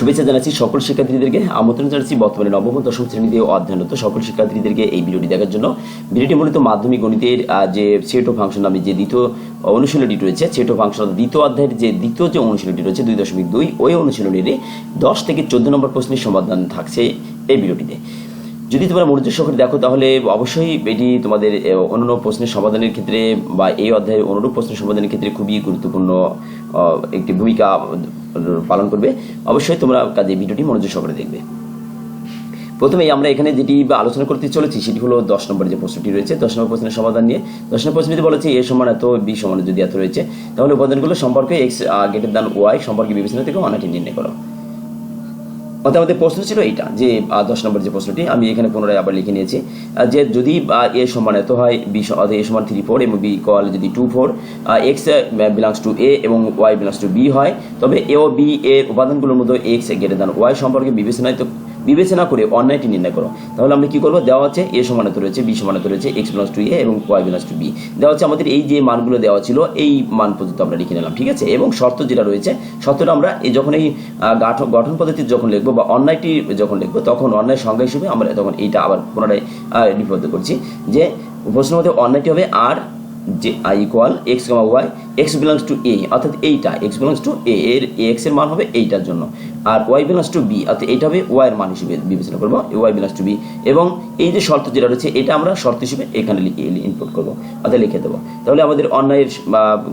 শুভেচ্ছা জানাচ্ছি সকল শিক্ষার্থীদেরকে। আমন্ত্রণ জানাচ্ছি বর্তমানে নবম, দশম শ্রেণীতে অধ্যয়নরত সকল শিক্ষার্থীদেরকে এই ভিডিওটি দেখার জন্য। ভিডিওটি মূলত মাধ্যমিক গণিতের যে সেট ও ফাংশন নামে যে দ্বিতীয় অনুশীলনটি রয়েছে, সেট ও ফাংশন দ্বিতীয় অধ্যায়ের যে দ্বিতীয় যে অনুশীলনটি রয়েছে, দুই দশমিক দুই, ওই অনুশীলনীর দশ থেকে চোদ্দ নম্বর প্রশ্নের সমাধান থাকছে এই ভিডিওটিতে। যদি তোমরা মনোযোগ সহকারে দেখো, তাহলে অবশ্যই এটি তোমাদের অন্যান্য প্রশ্নের সমাধানের ক্ষেত্রে বা এই অধ্যায়ের অনুরূপ প্রশ্নের সমাধানের ক্ষেত্রে খুবই গুরুত্বপূর্ণ একটি ভূমিকা পালন করবে। অবশ্যই তোমরা কাজে ভিডিওটি মনোযোগ সহকারে দেখবে। প্রথমে আমরা এখানে যেটি আলোচনা করতে চলেছি, সেটি হলো দশ নম্বরের যে প্রশ্নটি রয়েছে, দশ নম্বর প্রশ্নের সমাধান নিয়ে। দশ নম্বর প্রশ্ন যদি বলেছে এ সমান এত, বি সমান যদি এত রয়েছে? তাহলে উপাদানগুলো সম্পর্কে এক্স গেটের দান ওয়াই সম্পর্কে বিবেচনা থেকে অনাটি নির্ণয় করো। অর্থাৎ আমাদের প্রশ্ন ছিল এইটা, যে দশ নম্বর যে প্রশ্নটি, আমি এখানে পুনরায় আবার লিখে নিয়েছি যে যদি এ সমান এত হয়, বি এ সমান থ্রি ফোর এবং বি কল যদি two four x belongs to A এবং ওয়াই বিলংস টু বি হয়, তবে এ ও বি এ উপাদানগুলোর মধ্যে এক্স গেটে দেন ওয়াই সম্পর্কে বিবেচনায় তো বিবেচনা করে অন্যায়টি নির্ণয় করো। তাহলে আমরা কি করব? দেওয়া আছে এ সমানত রয়েছে, বি সমানত রয়েছে, এক্স বিলংস টু এ এবং ওয়াই বিলংস টু বি। দেওয়া আছে আমাদের এই যে মানগুলো দেওয়া ছিল, এই মান পর্যন্ত আমরা লিখে নিলাম, ঠিক আছে? এবং শর্ত যেটা রয়েছে, শর্তটা আমরা এই যখন এই গঠন পদ্ধতি যখন লিখব বা অন্যায়টি যখন লিখব, তখন অন্যায় সংজ্ঞা হিসেবে আমরা তখন এইটা আবার পুনরায় লিপিবদ্ধ করছি যে প্রশ্ন মধ্যে অন্যায়টি হবে আর যে, I equal x comma y x belongs to A অর্থাৎ এইটা এক্স বিলংস টু এ এর এক্সের মান হবে এইটার জন্য। আর ওয়াই বিলংস টু বি অর্থাৎ এটা হবে ওয়াই এর মান হিসেবে বিবেচনা করব ওয়াই বিলংস টু বি এবং এই যে শর্ত যেটা রয়েছে, এটা আমরা শর্ত হিসেবে এখানে ইনপুট করব, অর্থাৎ লিখে দেবো। তাহলে আমাদের অন্যায়ের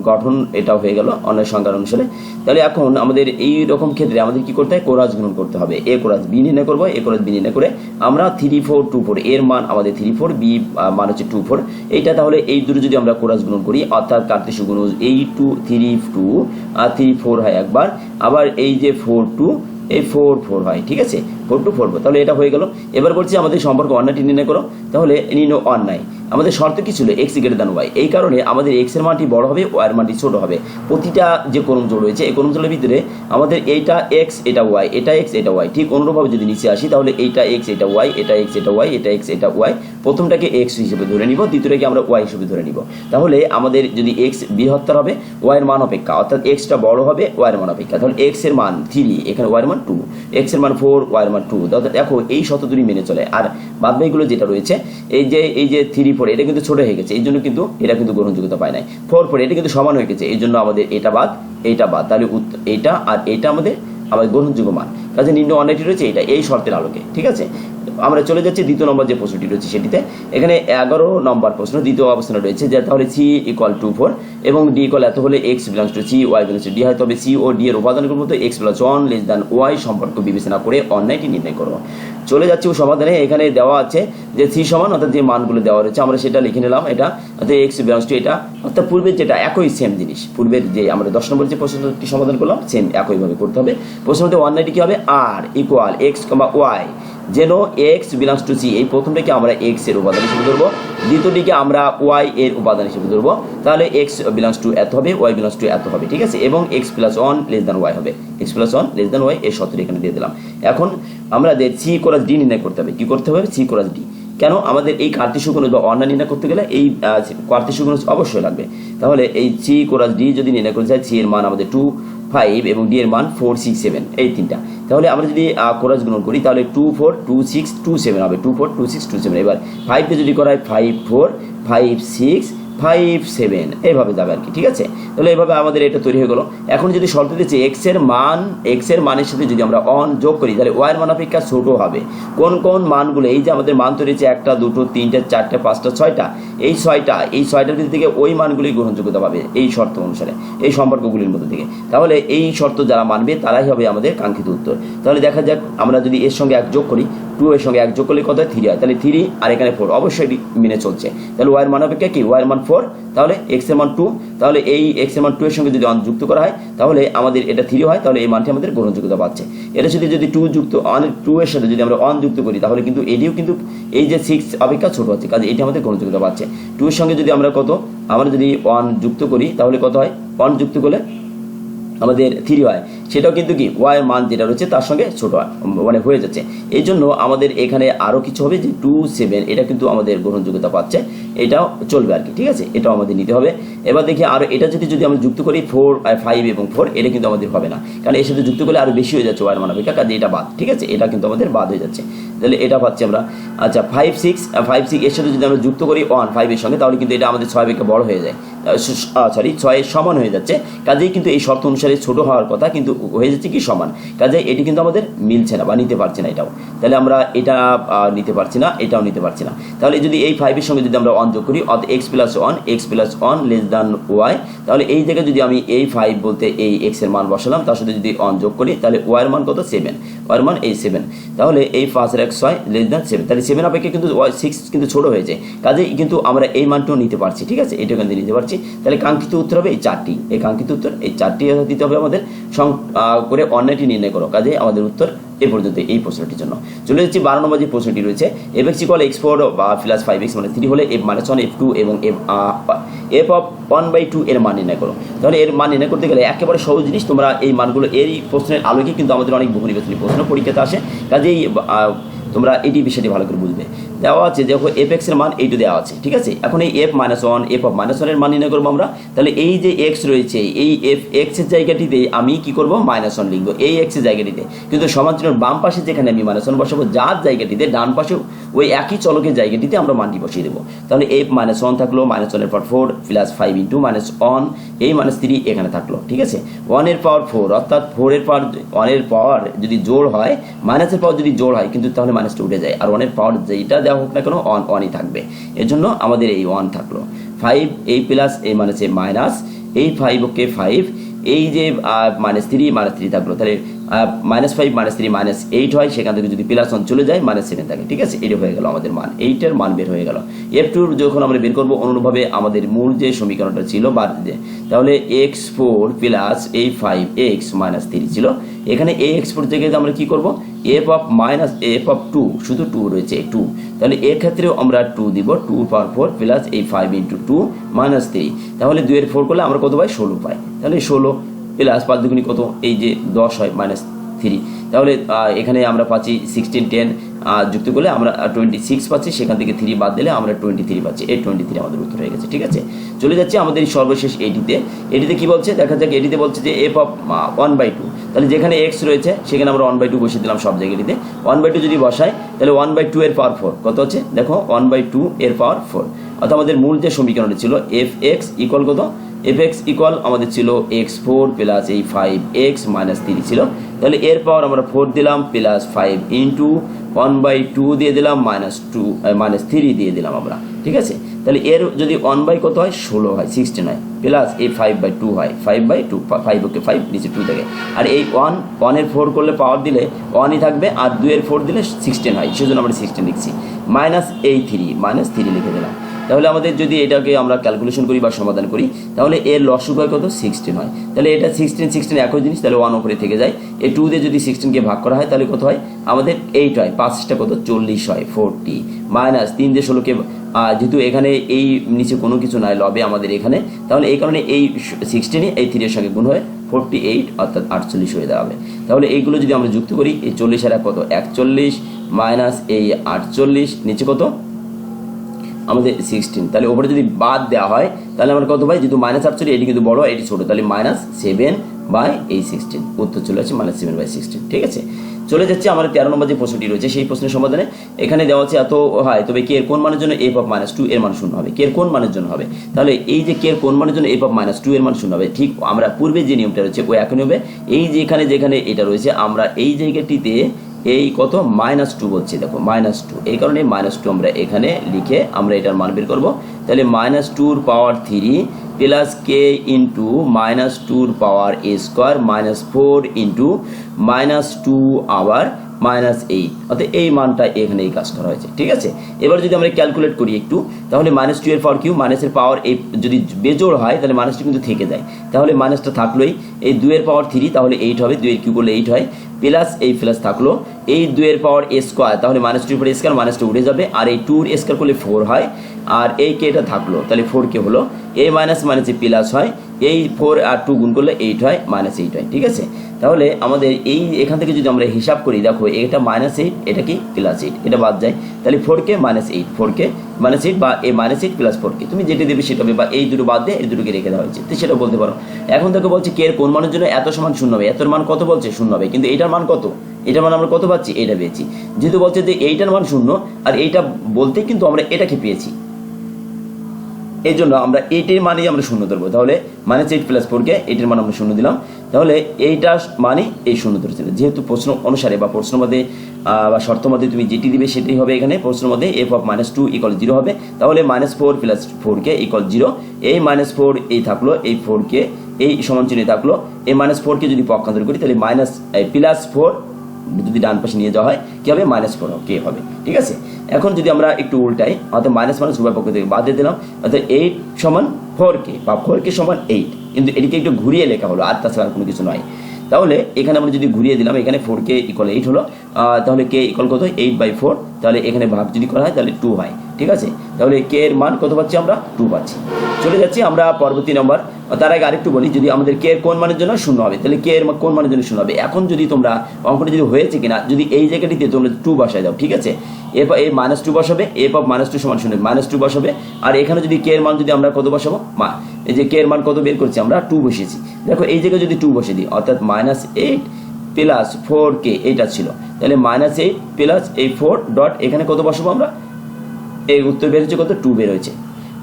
গঠন এটা হয়ে গেল, অন্যায় সংখ্যার অনুসারে। তাহলে এখন আমাদের এই রকম ক্ষেত্রে আমাদের কি করতে হয়? কোরাজ গুণন করতে হবে। এ কোরাজ বি নির্ণয় করব এ কোরাজ বি নির্ণয় করে আমরা থ্রি ফোর টু ফোর এর মান আমাদের থ্রি ফোর বি মান হচ্ছে টু ফোর এইটা তাহলে এই দুটো যদি আমরা কোরাজ গুণন করি, অর্থাৎ কার্তেশ গুণ এই টু থ্রি টু আর থ্রি ফোর হয় একবার। আবার এই যে ফোর টু এই ফোর ফোর হয়, ঠিক আছে? ফোর টু ফোর তাহলে এটা হয়ে গেল। এবার বলছি আমাদের সম্পর্ক অন্যায়টি নির্ণয় করো। তাহলে নির্ণয় অন্যায় আমাদের শর্ত কি ছিল? এক্স গ্রেটার দান ওয়াই এই কারণে আমাদের এক্সের মানটি বড় হবে ওয়াই এর মানটি ছোট হবে। প্রতিটা যে কোন জোড় রয়েছে, এই কোন জোড়ের ভিতরে আমাদের এইটা এক্স এটা ওয়াই এটা এক্স এটা ওয়াই ঠিক অনুরূপভাবে যদি নিচে আসি, তাহলে এইটা এক্স এটা ওয়াই এটা এক্স এটা ওয়াই এটা এক্স এটা ওয়াই প্রথমটাকে এক্স হিসেবে ধরে নিব, দ্বিতীয়টাকে আমরা ওয়াই হিসেবে ধরে নিব। তাহলে আমাদের যদি এক্স বৃহত্তর হবে ওয়াই এর মান অপেক্ষা। অর্থাৎ এক্সটা বড় হবে ওয়াই এর মান অপেক্ষা। তাহলে এক্সের মান থ্রি এখানে ওয়াই এর মান টু এক্সের মান ফোর ওয়াই এর মান টু অর্থাৎ দেখো, এই শত দুটি মেনে চলে। আর বাদ বাকিগুলো যেটা রয়েছে, এই যে এই যে থ্রি ফোর এটা কিন্তু ছোট হয়ে গেছে। এই জন্য কিন্তু এটা কিন্তু গ্রহণযোগ্যতা পায় নাই। ফোর ফোর এটা কিন্তু সমান হয়ে গেছে। এই জন্য আমাদের এটা বাদ, এইটা বাদ। তাহলে এটা আর এটা আমাদের আমাদের গ্রহণযোগ্য মান। কাজে নিম্ন অনেকটি রয়েছে, এটা এই শর্তের আলোকে। ঠিক আছে? আমরা চলে যাচ্ছি দ্বিতীয় নম্বর যে প্রশ্নটি রয়েছে সেটিতে। এখানে এগারো নম্বর প্রশ্ন, দ্বিতীয় অবস্থানে রয়েছে যে তাহলে সি ইকুয়াল টু ফোর এবং ডি ইকুয়াল এত হলে x belongs to C y belongs to D হয়। তবে সি ও ডি এর উপাদানগুলোর মধ্যে x plus one less than y সম্পর্ক বিবেচনা করে অন্যায়টি নির্ণয় করব চলে যাচ্ছি সমাধানে, এখানে দেওয়া আছে যে সি সমান অর্থাৎ যে মানগুলো দেওয়া রয়েছে, আমরা সেটা লিখে নিলাম এটা, অর্থাৎ এক্স বিলংস টু এটা, অর্থাৎ পূর্বের যেটা একই সেম জিনিস, পূর্বের যে আমরা দশ নম্বর যে প্রশ্নটি সমাধান করলাম সেম একইভাবে করতে হবে। প্রশ্নটি অন্যায়টি কি হবে? R equal x comma y যেন এক্স বিলংস টু সি এই প্রথমটাকে আমরা এক্সের উপাদান হিসেবে ধরবো। দ্বিতীয়টিকে আমরা ওয়াই এর উপাদান হিসেবে ধরবো। তাহলে এক্স বিলংস টু এত হবে ওয়াই বিলংস টু এত হবে, ঠিক আছে? এবং x plus one less than y হবে। X plus one less than y এর সত্তর এখানে দিয়ে দিলাম। এখন আমরা সি কোরাস ডি নির্ণয় করতে হবে, কি করতে হবে? সি কোরাস ডি কেন? আমাদের এই কার্তিক গুণ বা অন্যান্য নির্ণয় করতে গেলে এই কার্তিক গুণ অবশ্যই লাগবে। তাহলে এই সি কোরাস ডি যদি নির্ণয় করতে চাই সি এর মান আমাদের টু ফাইভ এবং ডি এর মান ফোর সিক্স সেভেন এই তিনটা। তাহলে আমরা যদি কোরাস গ্রহণ করি, তাহলে two four two six two seven হবে। Two four two six two seven এবার ফাইভকে যদি করা হয় five four five six five seven এইভাবে যাবে আর কি, ঠিক আছে? তাহলে এইভাবে আমাদের এটা তৈরি হয়ে গেলো। এখন যদি শর্ত দিচ্ছে এক্সের মান এক্সের মানের সাথে যদি আমরা অন যোগ করি, তাহলে ওয়াই এর মান অপেক্ষা ছোট হবে। কোন কোন মানগুলো, এই যে আমাদের মান তৈরি হচ্ছে একটা, দুটো, তিনটে, চারটে, পাঁচটা, ছয়টা, এই ছয়টা, এই ছয়টার ভিতর থেকে ওই মানগুলি গ্রহণযোগ্যতা পাবে এই শর্ত অনুসারে, এই সম্পর্কগুলির মধ্যে থেকে। তাহলে এই শর্ত যারা মানবে, তারাই হবে আমাদের কাঙ্ক্ষিত উত্তর। তাহলে দেখা যাক, আমরা যদি এর সঙ্গে এক যোগ করি টু এর সঙ্গে এক যোগ করলে কত? হয় থ্রি হয়। তাহলে থ্রি আর এখানে ফোর অবশ্যই মেনে চলছে। তাহলে ওয়াইয়ের মান অপেক্ষা কি? ওয়াইয়ের মান ফোর তাহলে এক্সের মান টু তাহলে এই এক্সের মান টু এর সঙ্গে যদি অন যুক্ত করা হয়, তাহলে আমাদের এটা থ্রি হয়। তাহলে এই মানটি আমাদের গ্রহণযোগ্যতা পাচ্ছে। এটা যদি যদি টু যুক্ত অন টু এর সাথে যদি আমরা অন যুক্ত করি, তাহলে কিন্তু এটিও কিন্তু এই যে সিক্স অপেক্ষা ছোট হচ্ছে। কাজে এটি আমাদের গ্রহণযোগ্যতা পাচ্ছে। টু এর সঙ্গে যদি আমরা কত? আমরা যদি ওয়ান যুক্ত করি, তাহলে কত হয়? ওয়ান যুক্ত করলে আমাদের থ্রি ওয়াই সেটাও কিন্তু কি ওয়াই মান যেটা রয়েছে তার সঙ্গে ছোট মানে হয়ে যাচ্ছে। এই জন্য আমাদের এখানে আরও কিছু হবে যে টু সেভেন এটা কিন্তু আমাদের গ্রহণযোগ্যতা পাচ্ছে। এটাও চলবে আর কি, ঠিক আছে? এটাও আমাদের নিতে হবে। এবার দেখি আর এটা যদি যদি আমরা যুক্ত করি ফোর ফাইভ এবং ফোর এটা কিন্তু আমাদের হবে না। কারণ এর সাথে যুক্ত করলে আরও বেশি হয়ে যাচ্ছে ওয়ার অপেক্ষা কাজে এটা বাদ, ঠিক আছে? এটা কিন্তু আমাদের বাদ হয়ে যাচ্ছে। তাহলে এটা পাচ্ছি আমরা আচ্ছা ফাইভ সিক্স ফাইভ সিক্স এর সাথে যদি আমরা যুক্ত করি ওয়ান ফাইভের সঙ্গে, তাহলে কিন্তু এটা আমাদের ছয় অপেক্ষা বড় হয়ে যায়। সরি ছয়ের সমান হয়ে যাচ্ছে। কাজেই কিন্তু এই শর্ত অনুসারে ছোট হওয়ার কথা কিন্তু হয়ে যাচ্ছে কি সমান। কাজে এটি কিন্তু আমাদের মিলছে না বা নিতে পারছে না এটাও। তাহলে আমরা এটা নিতে পারছি না, এটাও নিতে পারছি না। তাহলে যদি এই ফাইভের সঙ্গে যদি আমরা অন যোগ করি অত x plus one x plus one less than y তাহলে এই জায়গায় যদি আমি এই ফাইভ বলতে এই এক্সের মান বসালাম, তার সাথে যদি অন যোগ করি, তাহলে ওয়াই এর মান কত? সেভেন ওয়াই এর মান এই সেভেন তাহলে এই first x y less than seven তাহলে সেভেন অপেক্ষা কিন্তু সিক্স কিন্তু ছোট হয়েছে। কাজেই কিন্তু আমরা এই মানটাও নিতে পারছি, ঠিক আছে? এটাও কিন্তু নিতে পারছি। তাহলে কাঙ্ক্ষিত উত্তর হবে এই চারটি। এই কাঙ্ক্ষিত উত্তর, এই চারটি দিতে হবে আমাদের করে অন্যটি নির্ণয় করো। কাজে আমাদের উত্তর এ পর্যন্ত এই প্রশ্নটির জন্য। চলে যাচ্ছি বারো নম্বর যে প্রশ্নটি রয়েছে, f x equal x four বা প্লাস ফাইভ এক্স মানে থ্রি হলে f minus one f two এবং f f of one by two এর মান নির্ণয় করো। তাহলে এর মান নির্ণয় করতে গেলে একেবারে সহজ জিনিস, তোমরা এই মানগুলো, এই প্রশ্নের আলোকে কিন্তু আমাদের অনেক বহু নির্বাচনী প্রশ্ন পরীক্ষাতে আসে। কাজেই তোমরা এটি বিষয়টি ভালো করে বুঝবে। দেওয়া আছে দেখো এফ এক্সের মান এইটু দেওয়া আছে, ঠিক আছে? এখন এই f minus one f of minus ওয়ানের মান নির্ণয় করব আমরা। তাহলে এই যে এক্স রয়েছে, এই এফ এক্সের জায়গাটিতে আমি কি করব? মাইনাস ওয়ান লিখব, এই এক্সের জায়গাটিতে। কিন্তু সমান্তরাল বাম পাশে যেখানে আমি মাইনাস ওয়ান বসাবো, যার জায়গাটিতে ডান পাশে ওই একই চলকের জায়গাটিতে আমরা মানটি বসিয়ে দেবো। তাহলে এফ মাইনাস ওয়ান থাকল মাইনাস ওয়ানের পর four plus five into minus one এই মাইনাস থ্রি এখানে থাকল, ঠিক আছে? ওয়ানের পাওয়ার ফোর অর্থাৎ ফোরের পাওয়ার ওয়ানের পাওয়ার যদি জোর হয় মাইনাসের পাওয়ার যদি জোর হয়, কিন্তু তাহলে মাইনাসটা উঠে যায়। আর ওয়ানের পাওয়ার যেটা দেওয়া হোক না কেন ওয়ান ওয়ানই থাকবে। এর জন্য আমাদের এই ওয়ান থাকল। ফাইভ এই প্লাস এই মানে হচ্ছে মাইনাস এই ফাইভ ওকে ফাইভ এই যে মাইনাস থ্রি মাইনাস থ্রি থাকল। তাহলে minus five minus three minus eight হয়, সেখান থেকে যদি প্লাস ওয়ান চলে যায় মাইনাস সেভেন থাকে, ঠিক আছে? এটা হয়ে গেল আমাদের মান। এইটার মান বের হয়ে গেল। এফ টুর যখন আমরা বের করব, অনুরূপভাবে আমাদের মূল যে সমীকরণটা ছিল বা তাহলে এক্স ফোর প্লাস এই ফাইভ এক্স মাইনাস থ্রি ছিল। এখানে এ এক্স ফোর থেকে আমরা কি করব? F of minus f of two শুধু টু রয়েছে টু তাহলে এর ক্ষেত্রেও আমরা টু দিব টু পাওয়ার ফোর প্লাস এই five into two minus three তাহলে দুইয়ের ফোর করলে আমরা কত পাই? ষোলো পাই। তাহলে ষোলো প্লাস পাঁচ দুগুনি কত? এই যে দশ হয় মাইনাস থ্রি তাহলে এখানে আমরা পাচ্ছি সিক্সটিন টেন যুক্ত করলে আমরা টোয়েন্টি সিক্স পাচ্ছি, সেখান থেকে থ্রি বাদ দিলে আমরা টোয়েন্টি থ্রি পাচ্ছি। এই টোয়েন্টি থ্রি আমাদের উত্তর হয়ে গেছে, ঠিক আছে? চলে যাচ্ছে আমাদের সর্বশেষ এটিতে। এটিতে কি বলছে? দেখা যাক, এটিতে বলছে যে f of one by two তাহলে যেখানে এক্স রয়েছে, সেখানে আমরা ওয়ান বাই টু বসিয়ে দিলাম সব জায়গাটিতে। ওয়ান বাই টু যদি বসাই, তাহলে ওয়ান বাই টু এর পাওয়ার ফোর কত হচ্ছে? দেখো ওয়ান বাই টু এর পাওয়ার ফোর অর্থাৎ আমাদের মূল যে সমীকরণটা ছিল এফ এক্স ইকুয়াল কত? এফ এক্স ইকুয়াল আমাদের ছিল এক্স ফোর প্লাস এই ফাইভ এক্স মাইনাস থ্রি ছিল। তাহলে এর পাওয়ার আমরা ফোর দিলাম plus five into one by two দিয়ে দিলাম মাইনাস টু মাইনাস থ্রি দিয়ে দিলাম আমরা। ঠিক আছে? তাহলে এর যদি ওয়ান বাই কত হয়? ষোলো হয় সিক্সটিন হয় প্লাস এই ফাইভ বাই টু হয় five by two five okay five নিচে টু থাকে। আর এই ওয়ান ওয়ানের ফোর করলে পাওয়ার দিলে ওয়ানই থাকবে আর দুয়ের ফোর দিলে সিক্সটিন হয়, সেজন্য আমরা সিক্সটিন লিখছি। মাইনাস এই থ্রি মাইনাস থ্রি লিখে দিলাম। তাহলে আমাদের যদি এটাকে আমরা ক্যালকুলেশন করি বা সমাধান করি, তাহলে এর লসুক হয় কত? সিক্সটিন হয়। তাহলে এটা সিক্সটিন সিক্সটিন একই জিনিস, তাহলে ওয়ান উপরে থেকে যায়। এই টু দিয়ে যদি সিক্সটিনকে ভাগ করা হয়, তাহলে কত হয়? আমাদের এইট হয়। পাঁচটা কত? চল্লিশ হয় ফোরটি মাইনাস তিন দিয়ে ষোলোকে যেহেতু এখানে এই নিচে কোনো কিছু নাই লবে আমাদের এখানে, তাহলে এই কারণে এই সিক্সটিনই এই থ্রির সঙ্গে গুণ হয়ে ফোরটি এইট অর্থাৎ আটচল্লিশ হয়ে হবে তাহলে এইগুলো যদি আমরা যুক্ত করি, এই চল্লিশ আর কত? একচল্লিশ মাইনাস এই আটচল্লিশ, নিচে কত? আমাদের সিক্সটিন তাহলে ওপরে যদি বাদ দেওয়া হয়, তাহলে আমরা কত পাই যেহেতু মাইনাস আটচল্লিশ এটি কিন্তু বড়, এটি ছোটো। তাহলে মাইনাস সেভেন বাই এই সিক্সটিন উত্তর চলে আসছে মাইনাস সেভেন বাই সিক্সটিন ঠিক আছে? চলে যাচ্ছে আমাদের তেরো নম্বর যে প্রশ্নটি রয়েছে, সেই প্রশ্নের সমাধানে। এখানে দেওয়া আছে এত হয়, তবে কে এর কোন মানের জন্য এফ অফ মাইনাস টু এর মান শূন্য হবে? কে এর কোন মানের জন্য হবে? তাহলে এই যে কে এর কোন মানের জন্য এফ অফ মাইনাস টু এর মান শূন্য হবে, ঠিক আমরা পূর্বে যে নিয়মটা রয়েছে, ও এখন হবে এই যেখানে যেখানে এটা রয়েছে, আমরা এই জায়গাটিতে এই কত? মাইনাস টু বলছি, দেখো মাইনাস টু এই কারণে মাইনাস টু আমরা এখানে লিখে আমরা এটার মান বের করব। তাহলে minus tour power three plus K into minus tour power A square minus four into minus two আবার মাইনাস এইট অর্থাৎ এই মানটা এখানে এই কাজ করা হয়েছে। ঠিক আছে? এবার যদি আমরা ক্যালকুলেট করি একটু, তাহলে মাইনাস টু এর পাওয়ার কিউ মাইনাসের পাওয়ার এই যদি বেজোড় হয়, তাহলে মাইনাসটা কিন্তু থেকে যায়। তাহলে মাইনাসটা থাকলোই। এই দুয়ের পাওয়ার থ্রি তাহলে এইট হবে। দুয়ের কিউ করলে এইট হয়। প্লাস এই প্লাস থাকল। এই দুয়ের পাওয়ার এ স্কোয়ার তাহলে মাইনাস টুর পর স্কোয়ার মাইনাসটা উঠে যাবে। আর এই টুর স্কোয়ার করলে ফোর হয়। আর এই কেটা থাকল। তাহলে ফোর কে হলো। এ মাইনাস মাইনাসে প্লাস হয়। এই ফোর আর টু গুণ করলে এইট হয় মাইনাস এইট হয়, ঠিক আছে? তাহলে আমাদের এই, এখান থেকে যদি আমরা হিসাব করি, দেখো, এটা মাইনাস এইট এটা কি? প্লাস এইট এটা বাদ যায়। তাহলে four K minus eight four K minus eight বা এই minus eight plus four K, তুমি যেটা দেবে সেটা হবে, বা এই দুটো বাদ দিয়ে এই দুটোকে রেখে দেওয়া হয়েছে। তো সেটা বলতে পারো। এখন তোকে বলছে কে এর কোন মানের জন্য এত সমান শূন্য হবে? এতর মান কত বলছে? শূন্য হবে। কিন্তু এইটার মান কত? এটার মান আমরা কত পাচ্ছি? এটা পেয়েছি। যেহেতু বলছে যে এইটার মান শূন্য, আর এইটা বলতে কিন্তু আমরা এটাকে পেয়েছি। এই জন্য আমরা এইটের মানেই আমরা শূন্য ধরবো। তাহলে মাইনাস এইট প্লাস ফোরকে এইটের মান আমরা শূন্য দিলাম। তাহলে এইটা মানে এই শূন্য ধরেছিল যেহেতু প্রশ্ন অনুসারে বা প্রশ্ন মধ্যে বা শর্ত মধ্যে তুমি যেটি দিবে সেটাই হবে এখানে। প্রশ্ন মধ্যে f of minus two equal zero হবে। তাহলে মাইনাস ফোর প্লাস ফোরকে ইকল জিরো এই মাইনাস ফোর এই থাকল, এই ফোরকে এই সমান চিহ্নে থাকল। এই মাইনাস ফোরকে যদি পক্ষান্তর করি, তাহলে মাইনাস প্লাস ফোর যদি ডান পাশে নিয়ে যাওয়া হয়, কী হবে? মাইনাস ফোর কে হবে। ঠিক আছে? এখন যদি আমরা একটু উল্টাই, অর্থাৎ মাইনাস মাইনাস উভয় পক্ষ থেকে বাদ দিয়ে দিলাম, অর্থাৎ এইট সমান ফোর কে বা ফোর কে সমান এইট কিন্তু এটিকে একটু ঘুরিয়ে লেখা হলো, আর তাছাড়া কোনো কিছু নয়। তাহলে এখানে আমরা যদি ঘুরিয়ে দিলাম, এখানে ফোর কে ইকল এইট হলো তাহলে কে ইকল কত এইট বাই ফোর তাহলে এখানে ভাগ যদি করা হয়, তাহলে টু হয়। ঠিক আছে? তাহলে কে এর মান কত পাচ্ছি আমরা? টু পাচ্ছি। চলে যাচ্ছি আমরা পরবর্তী নম্বর তার আগে আরেকটু বলি, যদি আমাদের কে এর কোন মানের জন্য শূন্য হবে, তাহলে কে এর কোন মানের জন্য শূন্য হবে? এখন যদি তোমরা অঙ্কটা যদি হয়েছে কিনা, যদি এই জায়গাটিতে তোমরা টু বসায় দাও, ঠিক আছে? এফ এই মাইনাস টু বসাবে এফ অফ মাইনাস টু সমান শূন্য মাইনাস টু বসাবে। আর এখানে যদি কে এর মান যদি আমরা কত বসাবো? মা এই যে কে এর মান কত বের করছি আমরা? টু বসিয়েছি। দেখো, এই জায়গায় যদি টু বসিয়ে দিই, অর্থাৎ মাইনাস এইট প্লাস ফোর কে এইটা ছিল। তাহলে মাইনাস এইট প্লাস এই ফোর ডট এখানে কত বসাবো আমরা? এই উত্তর বের হচ্ছে কত? টু বের হয়েছে।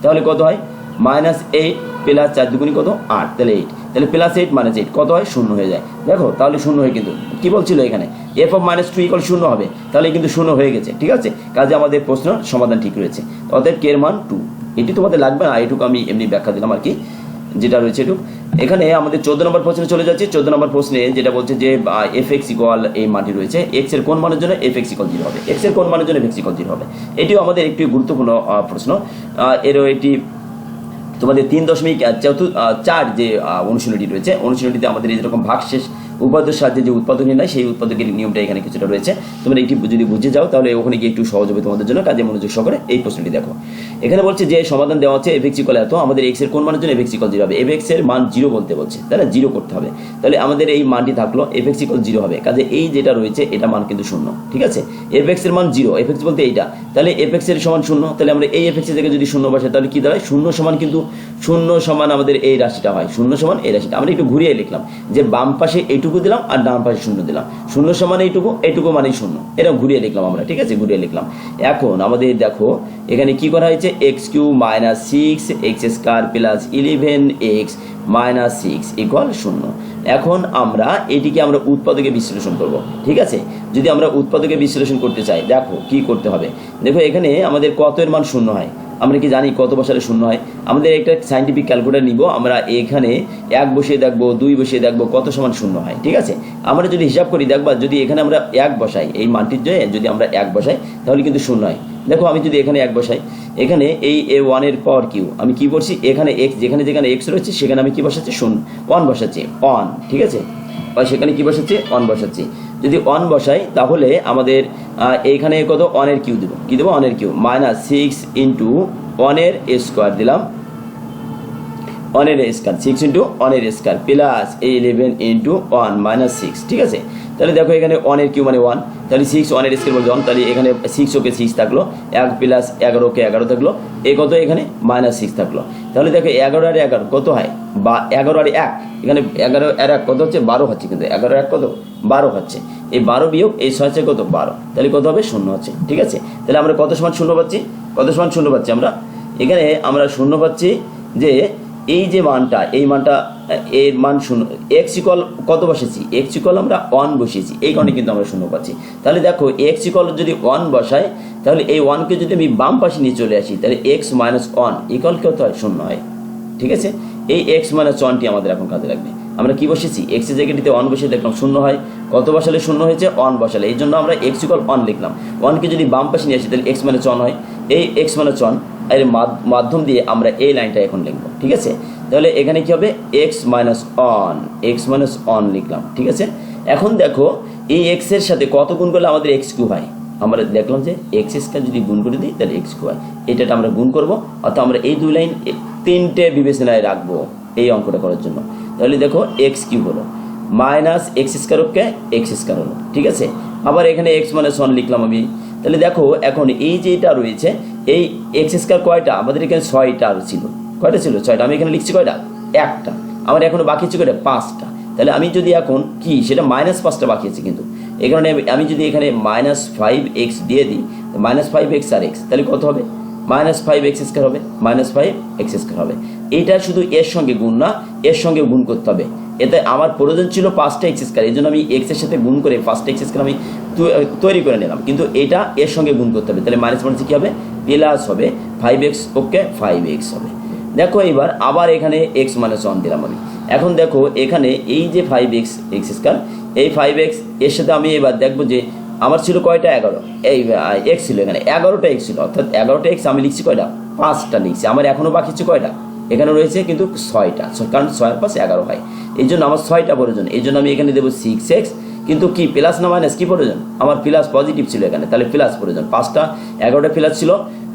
তাহলে কত হয়? মাইনাস এইট প্লাস চার দুগুণি কত? আট। তাহলে এইট তাহলে প্লাস এইট মাইনাস এইট কত হয়? শূন্য হয়ে যায়। দেখো, তাহলে শূন্য হয়ে কিন্তু কি বলছিল এখানে? F of minus two equal শূন্য হবে। তাহলে কিন্তু শূন্য হয়ে গেছে। ঠিক আছে? কাজে আমাদের প্রশ্ন সমাধান ঠিক রয়েছে। অতএব কের মান টু এটি তোমাদের লাগবে না। এটুকু আমি এমনি ব্যাখ্যা দিলাম আর কি। যেটা রয়েছে এখানে আমাদের চোদ্দ নম্বর প্রশ্নে চলে যাচ্ছে। চোদ্দ নম্বর প্রশ্নে যেটা বলছে যে এফ এক্স ইকুয়াল এই মানটি রয়েছে। এক্সের কোন মানের জন্য এফ এক্স ইকল জিরো হবে? এক্সের কোন মানের জন্য এফ এক্স ইকল জিরো হবে? এটিও আমাদের একটি গুরুত্বপূর্ণ প্রশ্ন। এরও একটি তোমাদের তিন দশমিক চার যে অনুশীলনটি রয়েছে অনুশীলনীতে আমাদের এই যেরকম ভাগশেষ উপাদ্যের সাহায্যে যে উৎপাদক নির্ণয়, সেই উৎপাদকের নিয়মটা এখানে কিছুটা রয়েছে। তোমরা একটি যদি বুঝে যাও, তাহলে ওখানে গিয়ে একটু সহজ হবে তোমাদের জন্য। কাজে মনোযোগ সহকারে এই প্রশ্নটি দেখো। এখানে বলছে যে, সমাধান দেওয়া হচ্ছে এফ এক্স ইকল এত, আমাদের এক্সের কোন মানের জন্য এফ এক্স ইকল জিরো হবে? এফ এক্সের মান জিরো বলতে বলছে। না জিরো করতে হবে। তাহলে আমাদের এই মানটি থাকল এফ এক্স ইকল জিরো হবে। কাজে এই যেটা রয়েছে, এটা মান কিন্তু শূন্য, ঠিক আছে? এফ এক্সের মান জিরো এফ এক্স বলতে এইটা। তাহলে এফ এক্সের সমান শূন্য, তাহলে আমরা এই এফ এক্সের থেকে যদি শূন্য বসে তাহলে কি দাঁড়ায়? শূন্য সমান কিন্তু, শূন্য সমান আমাদের এই রাশিটা হয়। শূন্য সমান এই রাশিটা। আমরা একটু ঘুরিয়ে লিখলাম যে বাম পাশে এইটুকু দিলাম আর ডান পাশে শূন্য দিলাম। শূন্য সমান এইটুকু এইটুকু মানে শূন্য। এরকম ঘুরিয়ে লিখলাম আমরা, ঠিক আছে? ঘুরিয়ে লিখলাম এখন আমাদের দেখো, এখানে কি করা হয়েছে? X cube minus six X square plus eleven X minus six equal শূন্য। এখন আমরা এটিকে আমরা উৎপাদকে বিশ্লেষণ করব, ঠিক আছে? যদি আমরা উৎপাদকে বিশ্লেষণ করতে চাই, দেখো কি করতে হবে। দেখো এখানে আমাদের কত এর মান শূন্য হয়? আমরা কি জানি কত বসালে শূন্য হয়? আমাদের একটা সাইন্টিফিক ক্যালকুলেটার নিব, আমরা এখানে এক বসিয়ে দেখব, দুই বসিয়ে দেখব, কত সমান শূন্য হয়, ঠিক আছে? আমরা যদি হিসাব করি, দেখবা যদি এখানে আমরা এক বসাই, এই মানটির জন্য যদি আমরা এক বসাই, তাহলে কিন্তু শূন্য হয়। দেখো আমি যদি এখানে এক বসাই, এখানে এই এ ওয়ানের পাওয়ার কিউ আমি কি করছি? এখানে এক্স যেখানে যেখানে এক্স রয়েছে, সেখানে আমি কি বসাচ্ছি? শূন্য ওয়ান বসাচ্ছি অন ঠিক আছে? সেখানে কি বসাচ্ছি? অন বসাচ্ছি। যদি অন বসাই, তাহলে আমাদের এইখানে কত? অনের কিউ দেবো। কি দেবো? অনের কিউ। মাইনাস সিক্স ইন্টু অনের স্কোয়ার দিলাম। অনের square six into অনের square plus eleven into one minus six ঠিক আছে? তাহলে দেখো এখানে ওয়ানের কিউ মানে ওয়ান তাহলে সিক্স ওয়ানের স্কোয়ার বলতে ওয়ান তাহলে এখানে সিক্স ওকে সিক্স থাকল, এক প্লাস এগারোকে এগারো থাকল, এ কত এখানে? মাইনাস সিক্স থাকল। তাহলে দেখো এগারো আর এগারো কত হয়? বা এগারো আর এক, এখানে এগারো আর এক কত হচ্ছে? বারো হচ্ছে কিন্তু, এগারো এক কত? বারো হচ্ছে। এই বারো বিয়োগ, এই ছয় কত? বারো। তাহলে কত হবে? শূন্য হচ্ছে, ঠিক আছে? তাহলে আমরা কত সমান শূন্য পাচ্ছি? কত সমান শূন্য পাচ্ছি আমরা? এখানে আমরা শূন্য পাচ্ছি যে এই যে মানটা, এই মানটা, এর মান শূন্য এক্স ইকল কত বসেছি? এক্স ইকল আমরা ওয়ান বসিয়েছি, এই কারণে কিন্তু আমরা শূন্য পাচ্ছি। তাহলে দেখো এক্স ইকল যদি ওয়ান বসাই, তাহলে এই ওয়ানকে যদি আমি বাম পাশে নিয়ে চলে আসি, তাহলে এক্স মাইনাস ওয়ান ইকল কত হয়? শূন্য হয়। ঠিক আছে? এই এক্স মাইনাস ওয়ানটি আমাদের এখন কাজে লাগবে। আমরা কি বসেছি? এক্স জায়গাটিতে ওয়ান বসিয়ে দেখলাম শূন্য হয়। কত বসালে শূন্য হয়েছে? ওয়ান বসালে। এই জন্য আমরা এক্স ইকল ওয়ান লিখলাম। ওয়ানকে যদি বাম পাশে নিয়ে আসি, তাহলে এক্স মাইনাস ওয়ান হয়। এই এক্স মাইনাস ওয়ান এর মাধ- মাধ্যম দিয়ে আমরা এই লাইনটা এখন লিখব, ঠিক আছে? তাহলে এখানে কি হবে? X minus one X minus one লিখলাম, ঠিক আছে? এখন দেখো, এই এক্সের সাথে কত গুণ করলে আমাদের এক্স কিউ হয়? আমরা দেখলাম যে এক্স স্কোয়ার যদি গুণ করে দিই, তাহলে এক্স কিউ হয়। এটা আমরা গুণ করব, অর্থাৎ আমরা এই দুই লাইন তিনটে বিবেচনায় রাখব এই অঙ্কটা করার জন্য। তাহলে দেখো এক্স কিউ হলো। মাইনাস এক্স স্কোয়ারকে এক্স স্কোয়ার হলো, ঠিক আছে? আবার এখানে এক্স মাইনাস ওয়ান লিখলাম আমি। তাহলে দেখো, এখন এই যে এটা রয়েছে এই এক্স স্কোয়ার কয়টা? আমাদের এখানে ছয়টা ছিল। কয়টা ছিল? ছয়টা। আমি এখানে লিখছি কয়টা? একটা। আমার এখনও বাকি আছে কয়টা? পাঁচটা। তাহলে আমি যদি এখন কি? সেটা মাইনাস পাঁচটা বাকি আছে কিন্তু। এই কারণে আমি যদি এখানে মাইনাস ফাইভ এক্স দিয়ে দিই মাইনাস ফাইভ এক্স আর এক্স তাহলে কত হবে? মাইনাস ফাইভ এক্স স্কোয়ার হবে। মাইনাস ফাইভ এক্স স্কোয়ার হবে। এটা শুধু এর সঙ্গে গুণ না, এর সঙ্গে গুণ করতে হবে। এতে আমার প্রয়োজন ছিল পাঁচটা এক্স স্কোয়ার এই জন্য আমি এক্সের সাথে গুণ করে পাঁচটা এক্স স্কোয়ার আমি তৈরি করে নিলাম। কিন্তু এটা এর সঙ্গে গুণ করতে হবে। তাহলে মাইনাস মাইনাস কী হবে? প্লাস হবে। Five X okay five X হবে। দেখো এবার আবার এখানে এক্স মাইনাস ওয়ান দিলাম আমি। এখন দেখো এখানে এই যে ফাইভ এক্স এক্স স্কোয়ার এই ফাইভ এক্সের সাথে আমি এবার দেখব যে আমার ছিল কয়টা? এগারো। এই এক্স ছিল এখানে। এগারোটা এক্স ছিল। অর্থাৎ এগারোটা এক্স আমি লিখছি কয়টা? পাঁচটা লিখছি। আমার এখনও বাকি আছে কয়টা? এখানে রয়েছে কিন্তু ছয়টা। কারণ ছয়ের পাশে এগারো হয়। এই জন্য আমার ছয়টা প্রয়োজন। এই জন্য আমি এখানে দেবো সিক্স এক্স কিন্তু কি প্লাস না মাইনাস কী প্রয়োজন? আমার প্লাস পজিটিভ ছিল এখানে, তাহলে প্লাস প্রয়োজন। পাঁচটা, এগারোটা প্লাস ছিল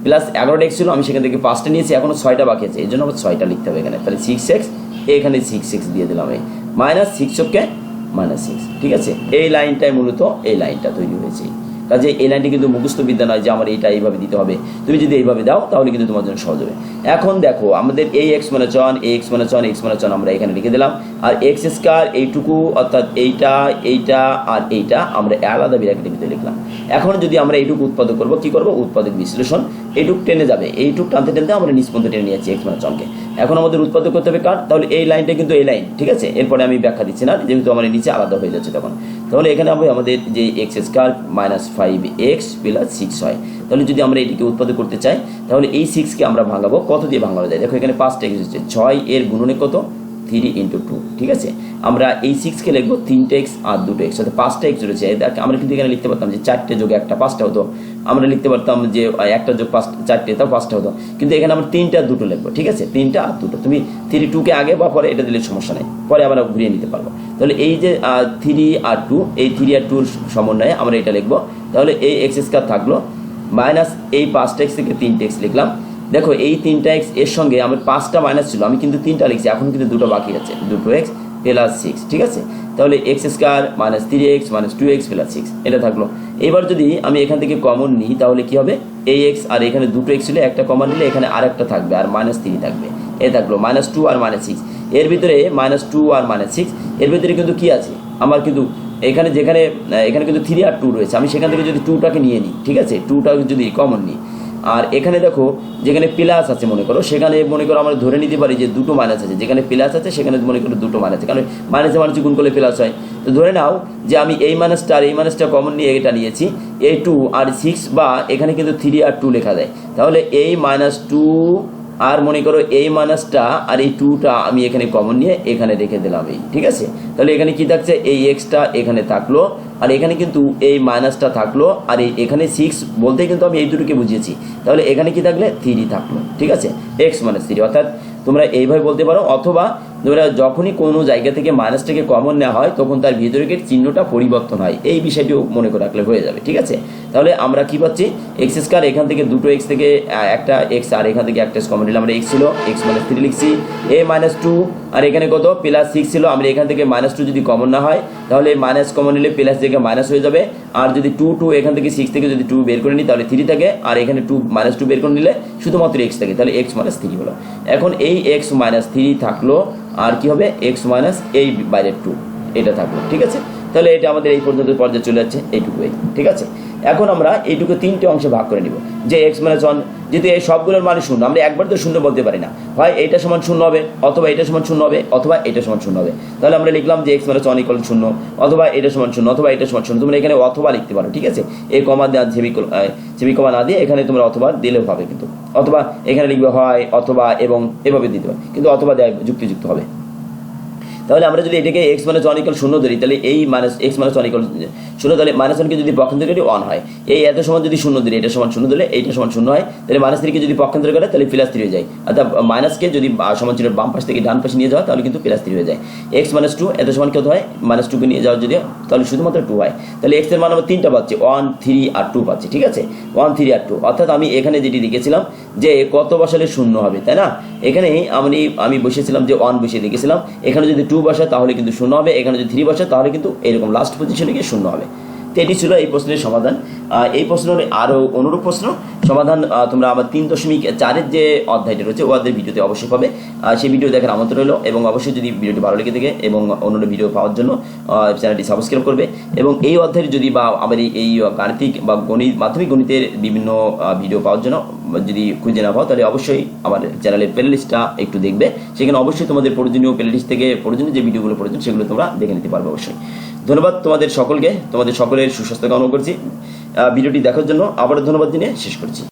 প্লাস এগারোটা এক্স ছিল, আমি সেখান থেকে পাঁচটা নিয়েছি, এখনও ছয়টা বাকি আছে। এই জন্য আমার ছয়টা লিখতে হবে এখানে। তাহলে সিক্স এক্স এখানে সিক্স এক্স দিয়ে দিলাম এই। Minus six okay minus six ঠিক আছে? এই লাইনটাই মূলত এই লাইনটা তৈরি হয়েছে। কাজে এই লাইনটি কিন্তু মুখস্থ বিদ্যা নয় যে আমার এইটা এইভাবে দিতে হবে। তুমি যদি এইভাবে দাও, তাহলে কিন্তু তোমার জন্য সহজ হবে। এখন দেখো, আমাদের এই এক্স মানে চন এই এক্স মানে চন এক্স মানে চন আমরা এখানে লিখে দিলাম। আর এক্স স্কোয়ার এইটুকু, অর্থাৎ এইটা এইটা আর এইটা আমরা আলাদা বিরাকেটের ভিতরে লিখলাম। এখন যদি আমরা এইটুকু উৎপাদক করব, কী করব? উৎপাদক বিশ্লেষণ এইটুক টেনে যাবে। এইটুক টানতে টানতে আমরা নিষ্পন্ত টেনে নিয়েছি এক্স মানে চনকে এখন আমাদের উৎপাদক করতে হবে কার? তাহলে এই লাইনটা কিন্তু এই লাইন, ঠিক আছে? এরপরে আমি ব্যাখ্যা দিচ্ছি না, যেহেতু আমার নিচে আলাদা হয়ে যাচ্ছে তখন। তাহলে এখানে হবে আমাদের যে X square minus five X plus six হয়। তাহলে যদি আমরা এটিকে উৎপাদন করতে চাই, তাহলে এই সিক্সকে আমরা ভাঙাবো। কত দিয়ে ভাঙানো যায় দেখো এখানে পাঁচটা এক্স হচ্ছে ছয় এর গুণনে কত? থ্রি ইন্টু টু ঠিক আছে? আমরা এই সিক্সকে লিখব তিনটে এক্স আর দুটো এক্স অর্থাৎ পাঁচটা এক্স রয়েছে। আমরা কিন্তু এখানে লিখতে পারতাম যে চারটে যোগে একটা পাঁচটা হতো। আমরা লিখতে পারতাম যে একটা যোগ পাঁচ, চারটে, তাও পাঁচটা হতো। কিন্তু এখানে আমরা তিনটা আর দুটো লিখব, ঠিক আছে? তিনটা আর দুটো। তুমি থ্রি টুকে আগে বা পরে এটা দিলে সমস্যা নেই। পরে আমরা ঘুরিয়ে নিতে পারব। তাহলে এই যে থ্রি আর টু এই থ্রি আর টুর সমন্বয়ে আমরা এটা লিখব। তাহলে এই এক্স স্কোয়ার থাকল মাইনাস এই পাঁচটা এক্স থেকে তিনটে এক্স লিখলাম। দেখো, এই তিনটা এক্সের সঙ্গে আমার পাঁচটা মাইনাস ছিল, আমি কিন্তু তিনটা লিখছি, এখন কিন্তু দুটো বাকি আছে। দুটো এক্স প্লাস সিক্স ঠিক আছে? তাহলে X square minus three X minus two X plus six এটা থাকল। এবার যদি আমি এখান থেকে কমন নিই, তাহলে কি হবে? এই এক্স আর এখানে দুটো এক্স ছিল, একটা কমন নিলে এখানে আরেকটা থাকবে, আর মাইনাস থ্রি থাকবে। এ থাকল মাইনাস টু আর মাইনাস সিক্স এর ভিতরে মাইনাস টু আর মাইনাস সিক্স এর ভিতরে কিন্তু কি আছে? আমার কিন্তু এখানে যেখানে এখানে কিন্তু থ্রি আর টু রয়েছে। আমি সেখান থেকে যদি টুটাকে নিয়ে নিই, ঠিক আছে? টুটা যদি কমন নিই। আর এখানে দেখো, যেখানে প্লাস আছে মনে করো, সেখানে মনে করো আমরা ধরে নিতে পারি যে দুটো মাইনাস আছে। যেখানে প্লাস আছে, সেখানে মনে করো দুটো মাইনাস আছে। কারণ মাইনাসে মানুষ গুণ করলে প্লাস হয়। তো ধরে নাও যে আমি এই মাইনাসটা আর এই মাইনাসটা কমন নিয়ে এটা নিয়েছি। এই টু আর সিক্স বা এখানে কিন্তু থ্রি আর টু লেখা যায়। তাহলে এই মাইনাস টু আর মনে করো এই মাইনাসটা আর এই টুটা আমি এখানে কমন নিয়ে এখানে রেখে দিলাম এই, ঠিক আছে? তাহলে এখানে কি থাকছে? এই এক্সটা এখানে থাকল, আর এখানে কিন্তু এই মাইনাসটা থাকল, আর এই এখানে সিক্স বলতে কিন্তু আমি এই দুটোকে বুঝিয়েছি। তাহলে এখানে কি থাকলে থ্রি থাকল, ঠিক আছে? এক্স মাইনাস থ্রি অর্থাৎ তোমরা এইভাবে বলতে পারো, অথবা তোমরা যখনই কোনো জায়গা থেকে মাইনাসটাকে কমন নেওয়া হয়, তখন তার ভিতরের চিহ্নটা পরিবর্তন হয়। এই বিষয়টিও মনে করে রাখলে হয়ে যাবে, ঠিক আছে? তাহলে আমরা কি পাচ্ছি? এক্স স্কোয়ার এখান থেকে দুটো এক্স থেকে একটা এক্স আর এখান থেকে একটা কমন নিলাম। আমরা এক্স ছিল এক্স মাইনাস থ্রি লিখছি। এ মাইনাস টু আর এখানে কত? প্লাস সিক্স ছিল। আমরা এখান থেকে মাইনাস টু যদি কমন না হয়, তাহলে মাইনাস কমন নিলে প্লাস থেকে মাইনাস হয়ে যাবে। আর যদি টু টু এখান থেকে সিক্স থেকে যদি টু বের করে নিই, তাহলে থ্রি থাকে। আর এখানে টু মাইনাস টু বের করে নিলে শুধুমাত্র এক্স থাকে। তাহলে এক্স মাইনাস থ্রি হলো। এখন এই এক্স মাইনাস থ্রি থাকল আর কি হবে? এক্স মাইনাস এই বাইরের টু এটা থাকল, ঠিক আছে? তাহলে এটা আমাদের এই পর্যন্ত পর্যায়ে চলে যাচ্ছে, এইটুকুই, ঠিক আছে? এখন আমরা এইটুকু তিনটে অংশে ভাগ করে নিব। যে এক্স মাইনাস ওয়ান যেহেতু এই সবগুলোর মানে শূন্য, আমরা একবার তো শূন্য বলতে পারি না। হয় এটা সমান শূন্য হবে, অথবা এটা সমান শূন্য হবে, অথবা এটা সমান শূন্য হবে। তাহলে আমরা লিখলাম যে এক্স মাইনাস ওয়ান ইকুয়াল শূন্য, অথবা এটা সমান শূন্য, অথবা এটা সমান শূন্য। তোমরা এখানে অথবা লিখতে পারো, ঠিক আছে? এই কমা দেওয়া সেমি সেমি কমা না দিয়ে এখানে তোমরা অথবা দিলেও হবে কিন্তু। অথবা এখানে লিখবে হয় অথবা এবং এভাবে দিতে পারে। কিন্তু অথবা দেয় যুক্তিযুক্ত হবে। তাহলে আমরা যদি এটাকে এক্স মাইনাস ওয়ান ইকাল শূন্য ধরি, তাহলে এই minus X minus one equal শূন্য, তাহলে মাইনাস ওয়ানকে যদি পক্ষান্তর করি ওয়ান হয়। এই এত সমান যদি শূন্য দিলে এটা সমান শূন্য দিলে এইটা সমান শূন্য হয়। তাহলে মাইনাস থ্রিকে যদি পক্ষান্তর করে, তাহলে প্লাস থ্রি হয়ে যায়। অর্থাৎ মাইনাসকে যদি সমান চিহ্নের বাম পাশ থেকে ডান পাশে নিয়ে যাওয়া তাহলে কিন্তু প্লাস থ্রি হয়ে যায়। এক্স মাইনাস টু এত সমান কত হয়? মাইনাস টুকে নিয়ে যাওয়া যদি তাহলে শুধুমাত্র টু হয়। তাহলে এক্সের মান আমরা তিনটা পাচ্ছি ওয়ান থ্রি আর টু পাচ্ছি, ঠিক আছে? ওয়ান থ্রি আর টু অর্থাৎ আমি এখানে যেটি লিখেছিলাম যে কত বসালে শূন্য হবে, তাই না? এখানে আমি আমি বসেছিলাম যে ওয়ান বসিয়ে লিখেছিলাম এখানে যদি টু বসায় তাহলে কিন্তু শূন্য হবে। এখানে যদি থ্রি বসায় তাহলে কিন্তু এরকম লাস্ট পজিশনে গিয়ে শূন্য হবে। তো এটি ছিল এই প্রশ্নের সমাধান। এই প্রশ্নের আরও অনুরূপ প্রশ্ন। সমাধান তোমরা আমার তিন দশমিক চারের যে অধ্যায়টি রয়েছে, ও অধ্যায় ভিডিওতে অবশ্যই পাবে। সেই ভিডিও দেখার আমন্ত্রণ রইল এবং অবশ্যই যদি ভিডিওটি ভালো লেগে থাকে এবং অন্যান্য ভিডিও পাওয়ার জন্য চ্যানেলটি সাবস্ক্রাইব করবে। এবং এই অধ্যায়ের যদি বা এই- এই গাণিতিক বা গণিত, মাধ্যমিক গণিতের বিভিন্ন ভিডিও পাওয়ার জন্য যদি খুঁজে না পাও, তাহলে অবশ্যই আমার চ্যানেলের প্লে লিস্টটা একটু দেখবে। সেখানে অবশ্যই তোমাদের প্রয়োজনীয় প্লেলিস্ট থেকে প্রয়োজনীয় যে ভিডিওগুলো প্রয়োজন, সেগুলো তোমরা দেখে নিতে পারবে অবশ্যই। ধন্যবাদ তোমাদের সকলকে। তোমাদের সকলের সুস্বাস্থ্য কামনা করছি। ভিডিওটি দেখার জন্য আবারও ধন্যবাদ দিনে শেষ করছি।